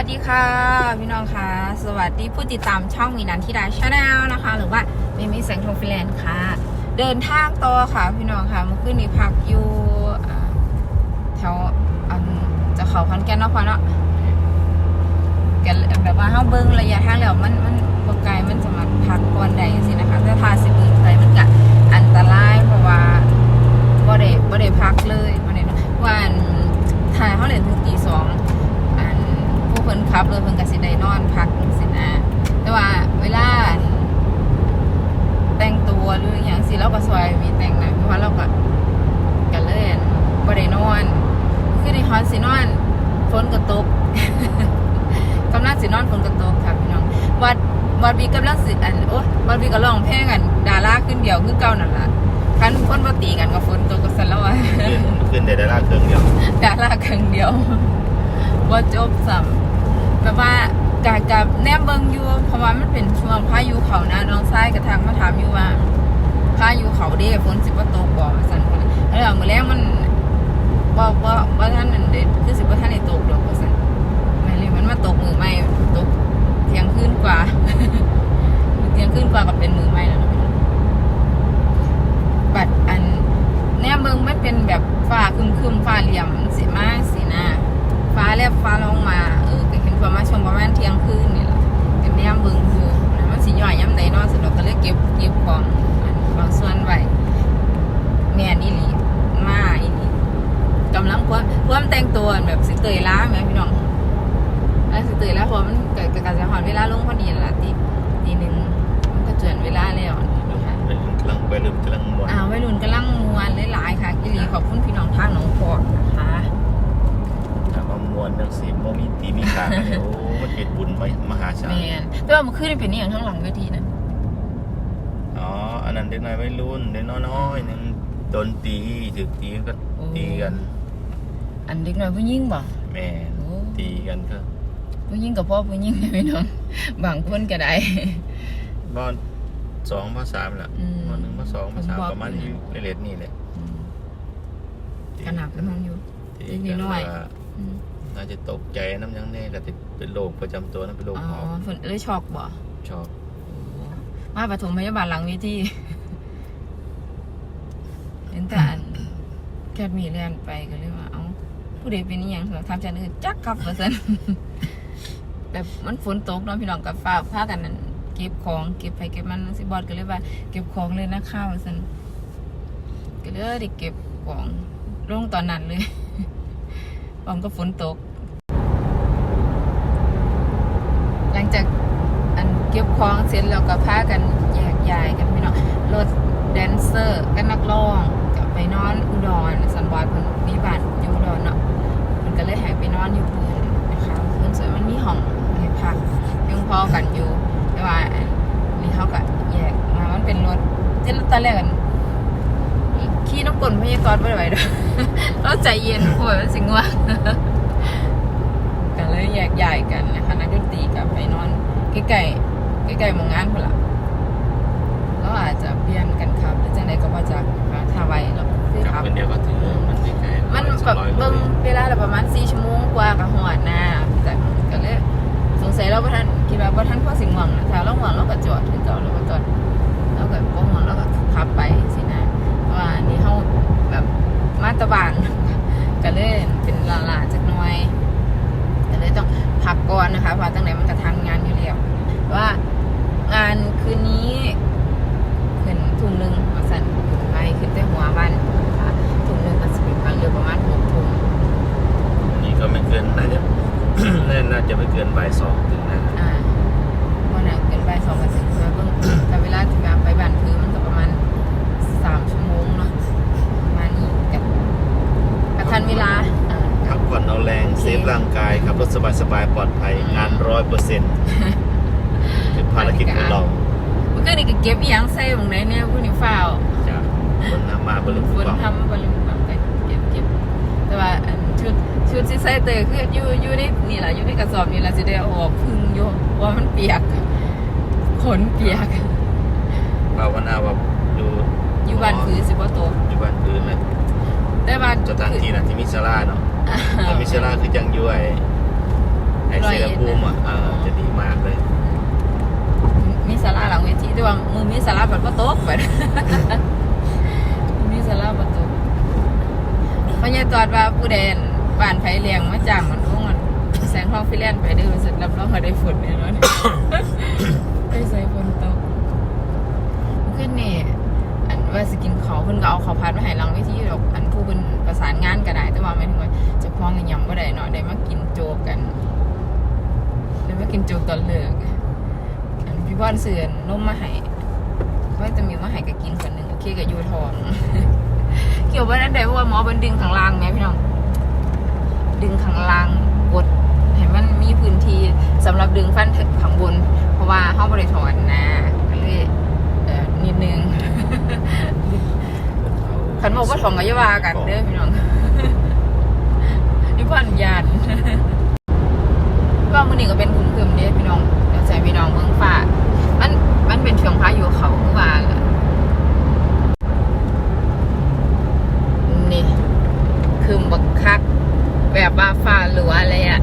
วัสดีค่ะ พี่น้องค่ะ สวัสดีผู้ติดตามช่องมีนันทิดาชาแนลนะคะ หรือว่ามีมิแสงทองฟิแลนด์ค่ะ เดินทางต่อค่ะ พี่น้องค่ะเมื่อคืนนี้พักอยู่แถวอันจะเขาพันแก่นเนาะพอเนาะแกนแบบว่าเฮาเบิ่งระยะทางแล้วมันมันไกลมันจะมาพักก่อนใดสินะคะแต่ทาสิบอื่นไปมันก็อันตรายเพราะว่าบ่ได้บ่ได้พักเลยวันนี้ว่าอันถ่ายเฮาเล่นถึงตีสอง อันผู้เพิ่นขับรถเพิ่นก็สิได้นอนพักสินะ แต่ว่าเวลา แต่งตัวหรืออย่างสิเราก็สวยมีแต่งหนะเพราะว่าเราก็กันเลยอั่นบ่ได้นอน คือในฮอนสินอน ฝนก็ตก กำลังสินอนฝนก็ตกค่ะพี่น้อง วัดวัดบีกำลังสิอันโอ้วัดบีก็ร้องเพลงกันดาราขึ้นเดียวคือเก่านั่นล่ะคันคนบ่ตีกันก็ฝนตกก็ซั่นแล้วอะขึ้นขึ้นได้ดาราเครื่องเดียว ดาราครั้งเดียวว่าจบสัมแบบว่ากากับแนมเบิงอยู่เพราะว่ามันเป็นช่วงพายุเขานะน้องซ้ายกระทางมาถามอยู่ว่าพายุเขาเด้ฝนสิบ่ตกบ่สั่นคนน่ะแล้วมื้อแรกมัน ว่าว่าว่าท่านนั่นเด็ดคือสิว่าท่านได้ตกหรอกว่าซั่นแม่เลยมันมาตกมือไม่ตกเที่ยงขึ้นกว่าเที่ยงขึ้นกว่ากับเป็นมือไม่แล้วนะพี่น้องบัดอันแนมเบิงมันเป็นแบบฝ้าคึมคึมฝ้าเหลี่ยมสีมาสี กำลังไปลืมกำลังมวนอ่าวัยรุ่นกำลังมวนหลายๆค่ะกิลีขอบคุณพี่น้องทางหนองพอกนะคะถามว่ามวนเรื่องสีโมมีตีมีขากันเนี่ยโอ้มันเป็นบุญไหมมหาศาแมลนแต่ว่ามันขึ้นเป็นนี่อย่างข้างหลังเวทีนั่นอ๋ออันนั้นเด็กน้อยไม่รุ่นเด็กน้อยๆหนึงโดนตีถึกตีก็ตีกัน อันเด็กน้อยผู้หญิงบ่แม่โอ้ตีกันก็ผู้หญิงกับพ่อผู้หญิงนะพี่น้องบางคนก็ได้บ้าน สองภาษามละอืมวันหนึ่งมาสองภาษามบอก ประมาณอยู่นี้เลทนี่แหละอืมขนาดเป็นห้องอยู่ตีเด็กกันน้อย ว่าอืมน่าจะตกใจน้ำยังแน่ก็ติดเป็นโรคประจำตัวนะเป็นโรคอ๋อหอบฝนเอ้ยช็อกบ่ชอบมาปฐมพยาบาลหลังเวทีเห็นแต่อันแคทมีแลนไปก็เลยว่า เอ้าผู้ใดเป็นนี่ยังเหรอทำจันอื่นจักครับเปอร์เซ็นแบบมันฝนตกเนาะพี่น้องกับฟ้าพากันนั่น เก็บของเก็บไปเก็บมันสิบอดก็เลยว่า เก็บของเลยนะข้าวสันก็เลยได้เก็บของลงตอนนั้นเลยพร้อมก็ฝนตก หลังจากอันเก็บของเสร็จแล้วก็พากันแยกย้ายกันพี่น้องรถแดนเซอร์กันนักร้องก็ไปนอนอุดรสันวาดเพิ่นมีบ้านอยู่อุดรเนาะมันก็เลยหายไปนอนอยู่เพื่อนนะคะเพื่อนสวยมันมีห้องให้พักเพียงพอกันอยู่ แต่ว่าอันนี่เขาก็แยกมามันเป็นรถที่ตอนแรกกันขี่น้ำกลนพยากรณ์ไม่ไหวด้วยเราใจเย็นป่วยมันสิงว่ากันเลยแยกย้ายกันนะคะนักดนตรีกับไปนอนใกล้ๆใกล้ๆหมองงานคนละแล้วอาจจะเปลี่ยนกันครับหรือจังใดก็ว่าจากนะคะถ้าไว้เราคือกลับครับเป็นเดียวก็ถือมันไม่ไกลมันร้อยแบบร้อยโลเบิ่งเวลาละประมาณสี่ชั่วโมงกว่ากับหอดนะแต่ก็เลยสงสัยเราบ่ทัน แบบว่าท่านพอสิงหวังนะถ้าเราง่วงเราก็จอดคือเก่าเราก็จอดเราก็บ่ง่วงเราก็ขับไปสินะว่านนี้เขาแบบมาตะบานก็เลยเป็นลาลาจักหน่อยก็เลยต้องพักก่อนนะคะเพราะตั้งไหนมันจะทำงานอยู่แล้วว่างานคืนนี้ขึ้นทุ่มหนึ่งมาสั่นไปขึ้นแต่หัววันนะคะทุ่มหนึ่งก็จะเป็นการเรือประมาณหกทุ่ม นี่ก็ไม่เกินน่าจะ น่าจะไม่เกินบ่ายสองถึงนะ อ่าวันไหนเกินไปสองกันสิเพื่อเบิ่งแต่เวลาที่แบบไปบ้านคือมันก็ประมาณสามชั่วโมงเนาะประมาณนี้กับกระทันเวลาอ่า พักผ่อนเอาแรงเซ ฟร่างกายขับรถสบายๆปลอดภัยงานร้อยเปอร์เซ็นต์คือภารกิจของเราเมื่อกี้นี่ก็เก็บอีหยังใส่ตรงไหนเนี่ยผู้นี่ฟ้าวจากบนน้ำมาบนลุฝนฟังทำบอลลูนทำไปเก็บเก็บแต่ว่าอันชุดชุดที่ใส่เตยคืออยู่อยู่ในนี่แหละอยู่ในกระสอบนี่แหละสิได้เอาออกพึ่งอยู่เพราะว่ามันเปียกขนเปียกภาวนาว่าอยู่อยู่บ้านคือสิบ่โตกอยู่บ้านพื้นเลยแต่บ้านสถานที่นะที่มิชลาเนาะ แต่มิชลาคือจังอยู่ไอ้ไอเสียภูมิอะเออจะดีมากเลย มีสาราหลังเวทีแต่ว่ามือมีสาราแบบก็โต๊ะไปมีสาราประตูพญาจอดว่าผู้แดนบ้านไผเลี้ยงมาจ้างมันทุกมันแสงทองฟิเลนไปเดือเสร็จรับรองว่าได้ฝนแน่นอนได้ใส่ฝนตกขึ้นนี่อัน ว่าสกินเขาเพิ่นก็เอาเขาพัดมาให้หลังเวทีดอกอันผู้เพิ่นประสานงานก็ได้แต่ว่าหมายถึงว่าจะพ้องยังบ่ได้เนาะได้มากินโจกกันได้มากินโจกตอนเลิกอันพี่บอนเสือนนมมาให้ว่าจะมีมาให้ก็กินคนหนึ่งโอเคกับยูทองเกี่ยวว่านั่นได้เพราะว่าหมอมันดึงข้างล่างไหมพี่น้องดึงข้างล่างกดให้มันมีพื้นที่สำหรับดึงฟันถึงข้างบน เพราะว่าห้องบริถอนนะก็เลยเอ่อนิดนึง ขันบอกว่าถองกับยาวากันเด้อพี่น้องนี่พ่อนยานก็มือหนึ่งก็เป็นคุ้มคืมเด้อพี่น้องเดี๋ยวใส่พี่น้องเมืองฟ้ามันมันเป็นช่วงพายุเขาเมื่อวานอะนี่คือบักคัก แบบว่าฟ้าหรือว่าอะไรอะ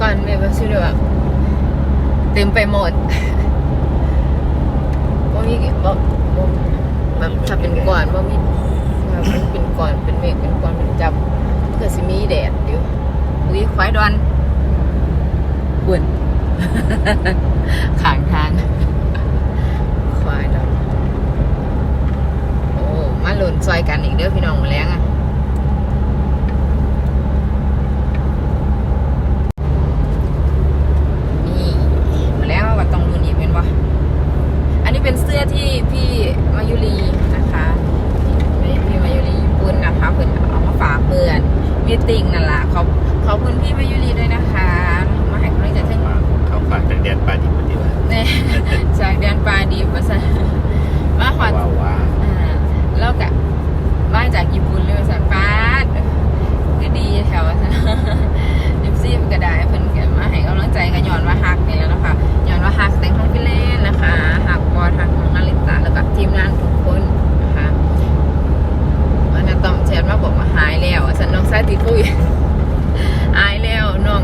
ก่อนแบบว่าชื่อแบบเต็มไปหมดว่ามีแบบ แบบถ้าเป็นก่อนว่ามีแบบมันเป็นก่อนเป็นเมฆเป็นก่อนเป็นจับเพื่อสิมีแดดอยู่อุ้ยควายดอนบุญขางทางควายดอนโอ้มาหล่นซอยกันอีกเด้อพี่น้องมาแล้งอะ นี่มาแล้วว่าต้องรุ่นอีกเป็นวะอันนี้เป็นเสื้อที่พี่มายุรีนะคะพี่พี่มายุรีญี่ปุ่นนะคะเพื่อนเอามาฝากเพื่อนมีติ่งนั่นแหละขอบขอบคุณพี่มายุรีด้วยนะคะ มาให้กำลังใจเช่น มาเขาฝากจากแดนปลาดิบปฏิบัติ เนี่ยจากแดนปลาดีภาษามาขวัญ ว้าวว้า อ่าแล้วกะมาจากญี่ปุ่นเลยภาษาปาดก็ดีแถว เอฟซีก็ได้เพิ่นก็มาให้กำลังใจกันย้อนว่าฮักนี่แหล้วเนาะคะย้อนว่าฮักแต่งของพี่เล่นนะคะฮักบอทักของนาริตาแล้วก็ทีมงานทุกคนนะคะวันนั้นต้องแชทมาบอกว่าหายแล้วสันน้องชายติดโควิด หายแล้วน้อง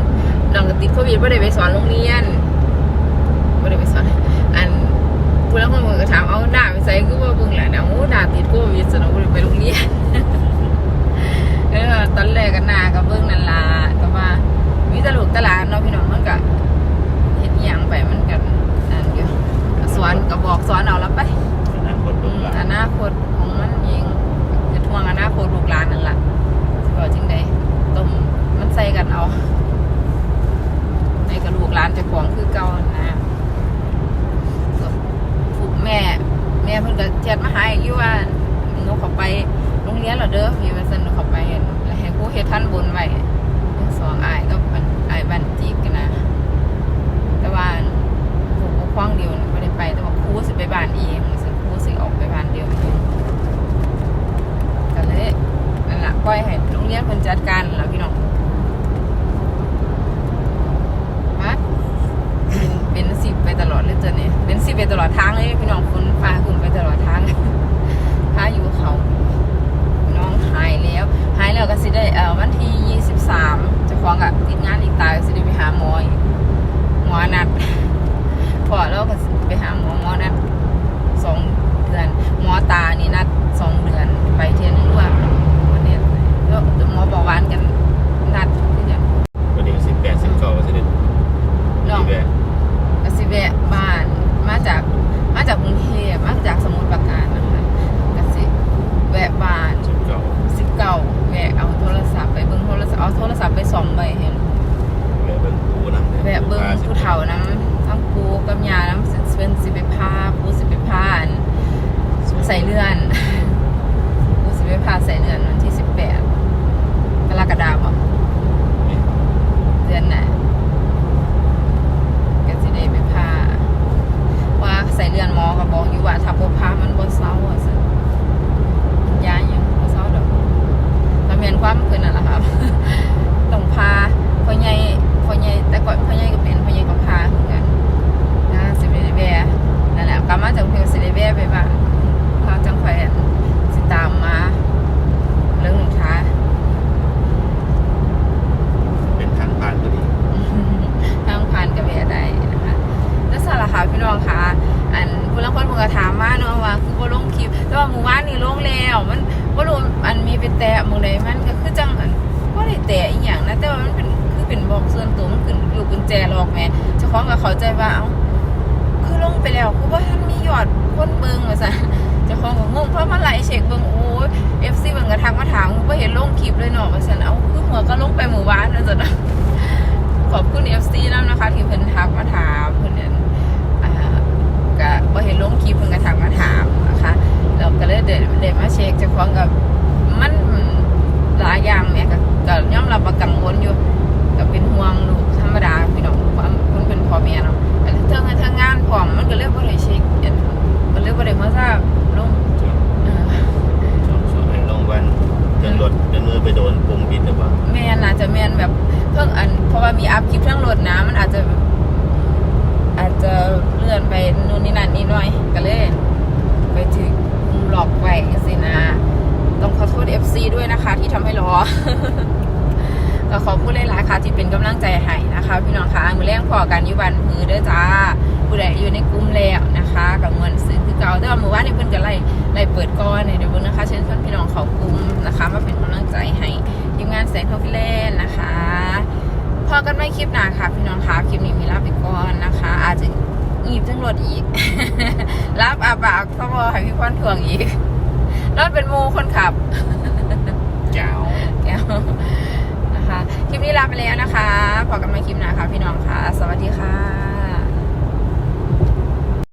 น้องก็ติดโควิดไม่ได้ไปสอนโรงเรียนไม่ได้ไปสอน อันผู้แล้วคนก็ถามเอาด่าไปใส่คือว่าเบิ่งแหละนะโอ้ด่าติดโควิดสนุกไปโรงเรียน เออตอนแรกก็นากับเบิ่งนั่นล่ะแต่ว่ามีแตลูกตะหลาน เนาะพี่น้องมันก็เฮ็ดอหยังไปมันก็อันอยู่สอนก็บอกสอนเอาแล้วไปอนาคตลูกหลานอนาคตของมันเองจะทวงอนาคตลูกหลานนั่นล่ะสิว่าจังไดต้มมันใส่กันเอาในกับลูกหลานเจ้าของคือเก่านะก็ผูกแม่ แม่เพิ่นก็แชทมาหาอีกอยู่ว่าหนูขาไปโรงเรียนเหรอเด้อพี่ว่าซั่นหนูขาไปแล้วให้ครูเฮ็ดท่านบนไว้สองอายก็มั นอายบันจิกกันนะ แต่ว่าผู้ปกครองเดียวนะไม่ได้ไป แต่ว่าครูสิไปบ้านเองสิครูสิออกไปบ้านเดียวเองก็เลยนั่นแหละปล่อยให้โรงเรียนเพิ่นจัดการแล้วพี่น้องมาเป็นสิบไปตลอดเลยจ้ะเนี่ยเป็นสิบไปตลอดทางเลยพี่น้องฝนฟ้าขึ้นไปตลอดทางพาอยุเขาน้องหายแล้วหายแล้วก็สิได้เอ่อวันที่ยี่สิบสาม จะฟ้องอะติดงานอีกตายสิได้ไปหาหมออีกหมอนัดพอแล้วก็ไปหาหมอหมอนัดสองเดือนหมอ แต่ว่าหมู่บ้านนี่โล่งแล้วมันว่ารู้อันมีไปแตะหมู่ใดมันก็คือจังก็ได้แตะอีกอย่างนะแต่ว่ามันเป็นคือเป็นบอกส่วนตัวมันคือยู่กุญแจหลอกแม่เจ้าของก็เข้าใจว่าเอาคือลงไปแล้วคือว่าท่านมียอดคนเบิงว่าซะเจ้าของก็งงเพราะมันไหลเช็คเบิงโอ้ยเอฟซีเบิงกระทักมาถามว่าเห็นลงคลิปเลยเนาะมาซั่นเอาคือหัวก็ลงไปหมู่บ้านนะจ๊ะขอบคุณเอฟซีนำนะคะที่เพิ่นทักมาถามเพิ่นเนี่ยก็บ่เห็นลงคลิปเพิ่นกระทักมาถามนะคะ แล้วก็เลยเดเดมาเช็คเจ้าของกับมันหลายอย่างแหม่ก็ก็ยอมรับว่ากังวลอยู่ก็เป็นห่วงลูกธรรมดาพี่น้องความเพิ่นเป็นพ่อแม่เนาะแต่เรื่องเรื่องงานพร้อมมันก็เลยบ่ได้เช็คอันก็เลยบ่ได้มาทราบลงเอ่อช่วงช่วงให้ลงวันเดินรถเดินมือไปโดนปุ่มบิดหรือเปล่าแม่นอาจจะแม่นแบบเพิ่งอันเพราะว่ามีอัพคลิปทั้งรถนะมันอาจจะอาจจะเลื่อนไปนู่นนี่นั่นนี่หน่อยก็เลย ไปถึงหลอกไว้สินะ ต้องขอโทษ FC ด้วยนะคะ ที่ทำให้รอก็ขอพูดหลายๆค่ะที่เป็นกำลังใจให้นะคะ พี่น้องคะมือแรงพอกันยุบันมือเด้อจ้าผู้ใดอยู่ในกลุ่มแล้วนะคะกับเงินซื้อคือเก่าแต่ว่ามือว่านนี้เพิ่นก็ไล่ไล่เปิดก่อนเนี่ยเดี๋ยวเบิ่งนะคะเชิญชวนพี่น้องเขากลุ่มนะคะ มาเป็นกำลังใจให้ทีมงานแสงทองฟิเลนนะคะพอกันไม่คลิปหนาค่ะ พี่น้องคะคลิปนี้มีลาไปก่อนนะคะ อาจจะงีบทั้งรถอีกรับอาบากพ่อให้พี่พรทวงอีกรถเป็นมูคนขับ แก้วแก้วนะคะ คลิปนี้ลาไปแล้วนะคะพอกันใหม่คลิปหน้าค่ะพี่น้องค่ะ สวัสดีค่ะ